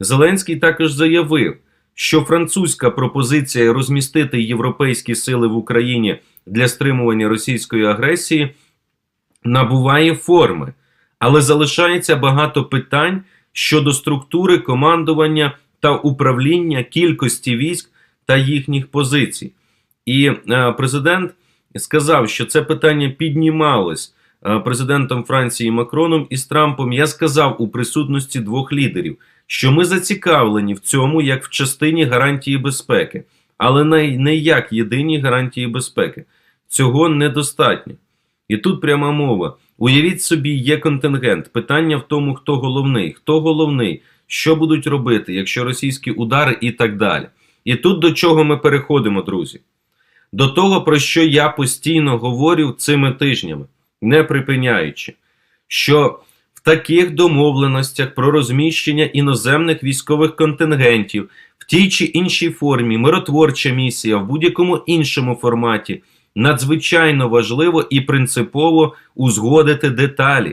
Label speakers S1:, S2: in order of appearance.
S1: Зеленський також заявив, що французька пропозиція розмістити європейські сили в Україні для стримування російської агресії набуває форми, але залишається багато питань щодо структури командування та управління кількості військ та їхніх позицій. І е, президент сказав, що це питання піднімалось е, президентом Франції Макроном і з Трампом. Я сказав у присутності двох лідерів, що ми зацікавлені в цьому як в частині гарантії безпеки, але не, як єдиній гарантії безпеки. Цього недостатньо. І тут пряма мова. Уявіть собі, є контингент. Питання в тому, хто головний, хто головний, що будуть робити, якщо російські удари і так далі. І тут до чого ми переходимо, друзі? До того, про що я постійно говорю цими тижнями, не припиняючи, що в таких домовленостях про розміщення іноземних військових контингентів в тій чи іншій формі, миротворча місія в будь-якому іншому форматі надзвичайно важливо і принципово узгодити деталі.